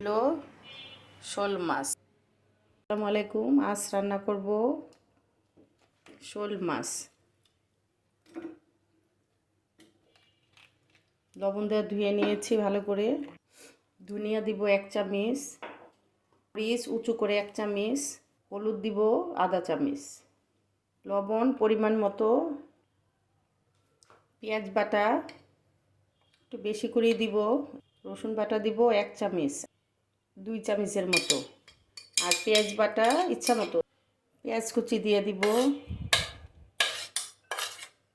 হলো শোল মাছ। আসসালামু আলাইকুম আজ রান্না করব শোল মাছ। লবণ দিয়ে ধুয়ে নিয়েছি ভালো করে। ধনিয়া দিব এক চামচ, মরিচ উঁচু করে এক চামচ, হলুদ দিব আধা চামচ। লবণ পরিমাণ মতো, পেঁয়াজ বাটা একটু বেশি করে দিব, রসুন বাটা দিব এক চামচ। দুই চামচের মতো। আর পেঁয়াজ বাটা ইচ্ছা মতো। পেঁয়াজ কুচি দিয়ে দিব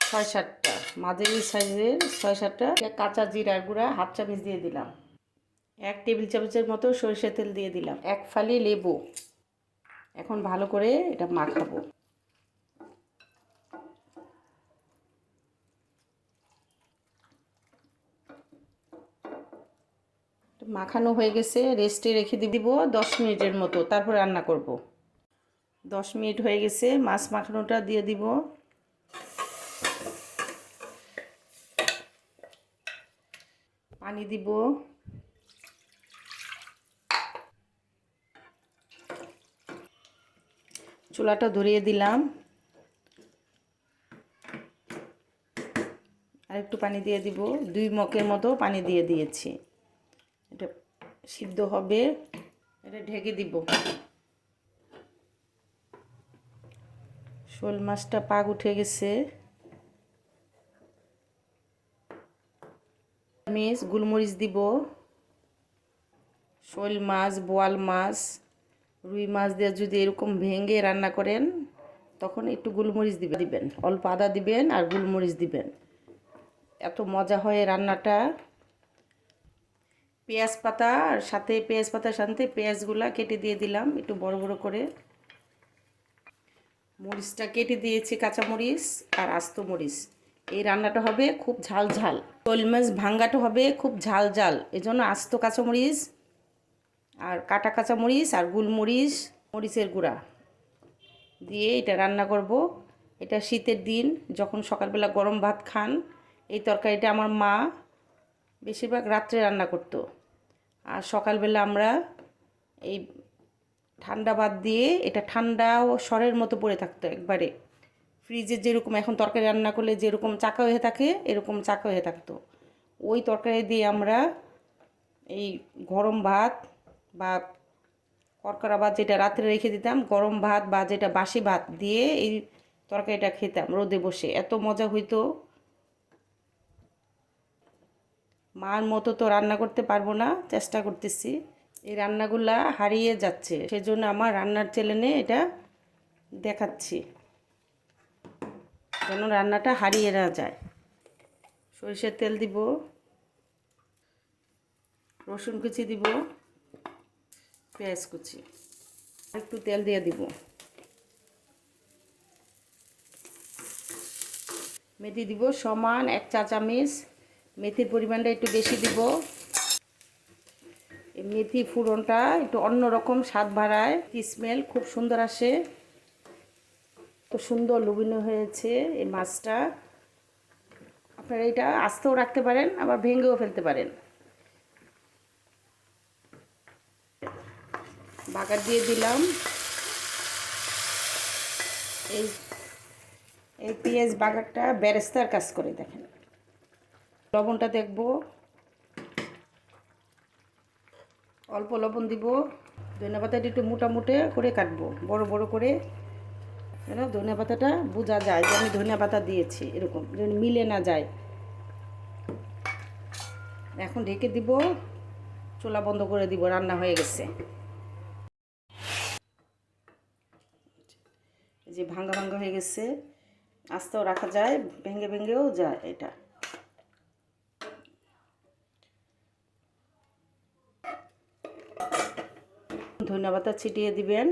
ছয় সাতটা। মাঝারি সাইজের ছয় সাতটা কাঁচা জিরার গুঁড়া হাফ চামচ দিয়ে দিলাম। এক টেবিল চামচের মতো সরিষা তেল দিয়ে দিলাম। এক ফালি লেবু। এখন ভালো করে এটা মাখাবো। মাখানো হয়ে গেছে রেস্টে রেখে দিব দশ মিনিটের মতো, তারপর রান্না করব। দশ মিনিট হয়ে গেছে, মাছ মাখানোটা দিয়ে দিব। পানি দিব। চুলাটা ধরিয়ে দিলাম। আর একটু পানি দিয়ে দিব, দুই মকের মতো পানি দিয়ে দিয়েছি। এটা সিদ্ধ হবে। এটা ঢেকে দিব। শোল মাছটা পাক উঠে গেছে। মিস গুলমরিচ দিব। শোল মাছ, বোয়াল মাছ, রুই মাছ দিয়ে যদি এরকম ভেঙে রান্না করেন, তখন একটু গুলমরিচ দিবে দিবেন। অল্প আদা দিবেন আর গুলমরিচ দিবেন। এত মজা হয় রান্নাটা। পেঁয়াজ পাতা আর সাথে পেঁয়াজ পাতার সাথে পেঁয়াজগুলা কেটে দিয়ে দিলাম একটু বড় বড় করে। মরিচটা কেটে দিয়েছি কাঁচা মরিচ আর আস্ত মরিচ। এই রান্নাটা হবে খুব ঝাল ঝাল। শোল মাছ ভাঙ্গাটা হবে খুব ঝাল ঝাল। এজন্য আস্ত কাঁচা মরিচ আর কাটা কাঁচা মরিচ আর গুলমরিচ মরিচের গুঁড়া দিয়ে এটা রান্না করব। এটা শীতের দিন, যখন সকালবেলা গরম ভাত খান, এই তরকারিটা আমার মা বেশিরভাগ রাত্রে রান্না করতো। আর সকালবেলা আমরা এই ঠান্ডা বাদ দিয়ে এটা ঠান্ডা ও সরের মতো পড়ে থাকতো একবারে। ফ্রিজে যেরকম এখন তরকারি রান্না করলে যেরকম চাকা হয়ে থাকে, এরকম চাকা হয়ে থাকতো। ওই তরকারি দিয়ে আমরা এই গরম ভাত বা করকরা ভাত যেটা রাত্রে রেখে দিতাম, গরম ভাত বা যেটা বাসি ভাত দিয়ে এই তরকারিটা খেতাম রোদে বসে। এত মজা হইতো মার মতো তো রান্না করতে পারব না, চেষ্টা করতেছি। এই রান্নাগুলা হারিয়ে যাচ্ছে, সেজন্য আমার রান্নার চ্যানেলে এটা দেখাচ্ছি। যেন রান্নাটা হারিয়ে না যায়। সরিষার তেল দিব, রসুন কুচি দিব, পেঁয়াজ কুচি, একটু তেল দিয়ে দিব। মেথি দিব সমান এক চা চামচ মেথির পরিমাণটা একটু বেশি দিব। মেথি ফুরনটা একটু অন্যরকম স্বাদ বাড়ায়। স্মেল খুব সুন্দর আসে। তো সুন্দর লুবিনো হয়েছে এই মাছটা। আপনারা এটা আস্তেও রাখতে পারেন, আবার ভেঙেও ফেলতে পারেন। বাগার দিয়ে দিলাম। এই এই পেঁয়াজ বাগারটা ব্যারেস্তার কাজ করে, দেখেন। লবণটা দেখব। অল্প লবণ দিব। ধনে পাতাটা একটু মোটামুটে করে কাটবো, বড় বড় করে। যেন ধনে পাতাটা বোঝা যায় যে আমি ধনে পাতা দিয়েছি, এরকম যেন মিলে না যায়। এখন ঢেকে দিব, চুলা বন্ধ করে দিব, রান্না হয়ে গেছে। যে ভাঙ্গা ভাঙ্গা হয়ে গেছে, আস্তেও রাখা যায়, ভেঙে ভেঙেও যায় এটা। ধন্যবাদটা ছিটিয়ে দিবেন।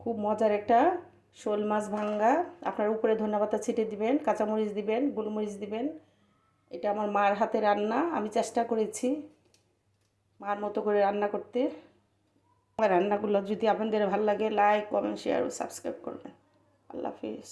খুব মজার একটা শোল মাছ ভাঙ্গা। আপনার উপরে ধন্যবাদটা ছিটিয়ে দিবেন, কাঁচামরিচ দিবেন, গোলমরিচ দিবেন। এটা আমার মার হাতে রান্না, আমি চেষ্টা করেছি মার মতো করে রান্না করতে। রান্নাগুলো যদি আপনাদের ভালো লাগে লাইক কমেন্ট শেয়ার ও সাবস্ক্রাইব করবেন। আল্লাহ হাফিজ।